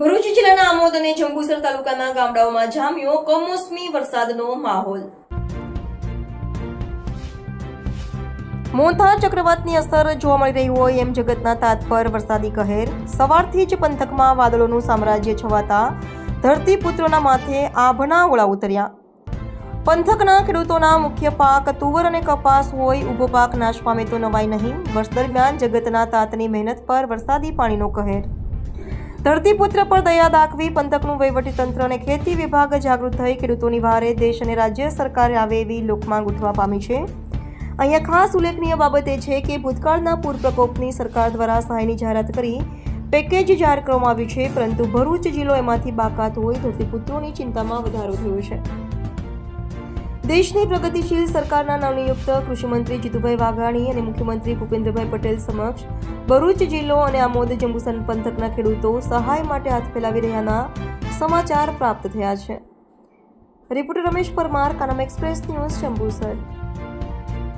ભરૂચ જિલ્લાના આમોદ અને જંબુસર તાલુકાના ગામડાઓમાં જામ્યો કમોસમી વરસાદનો માહોલ. મોન્થા ચક્રવાતની અસર જોવા મળી રહી હોય એમ જગતના તાત પર વરસાદી કહેર. સવારથી જ પંથકમાં વાદળોનું સામ્રાજ્ય છવાતા ધરતીપુત્રોના માથે આભના ઓળા ઉતર્યા. પંથકના ખેડૂતોના મુખ્ય પાક તુવર અને કપાસ હોય, ઊભો પાક નાશ પામે તો નવાઈ નહીં. વર્ષ દરમિયાન જગતના તાતની મહેનત પર વરસાદી પાણીનો કહેર. ધરતીપુત્ર પર દયા દાખવી પંથકનું વહીવટીતંત્ર અને ખેતી વિભાગ જાગૃત થઈ ખેડૂતોની વારે દેશ અને રાજ્ય સરકારે આવે એવી લોકમાંગ ઉઠવા પામી છે. અહીંયા ખાસ ઉલ્લેખનીય બાબત એ છે કે ભૂતકાળના પૂર પ્રકોપની સરકાર દ્વારા સહાયની જાહેરાત કરી પેકેજ જાહેર કરવામાં આવ્યું છે, પરંતુ ભરૂચ જિલ્લો એમાંથી બાકાત હોય ધરતીપુત્રોની ચિંતામાં વધારો થયો છે. દેશની પ્રગતિશીલ સરકારના નવનિયુક્ત કૃષિમંત્રી જીતુભાઈ વાઘાણી અને મુખ્યમંત્રી ભૂપેન્દ્રભાઈ પટેલ સમક્ષ ભરૂચ જિલ્લો અને આમોદ જંબુસર પંથકના ખેડૂતો સહાય માટે હાથ ફેલાવી રહ્યાના સમાચાર પ્રાપ્ત થયા છે. Reporter Ramesh Parmar, Kanam express news Jambusar.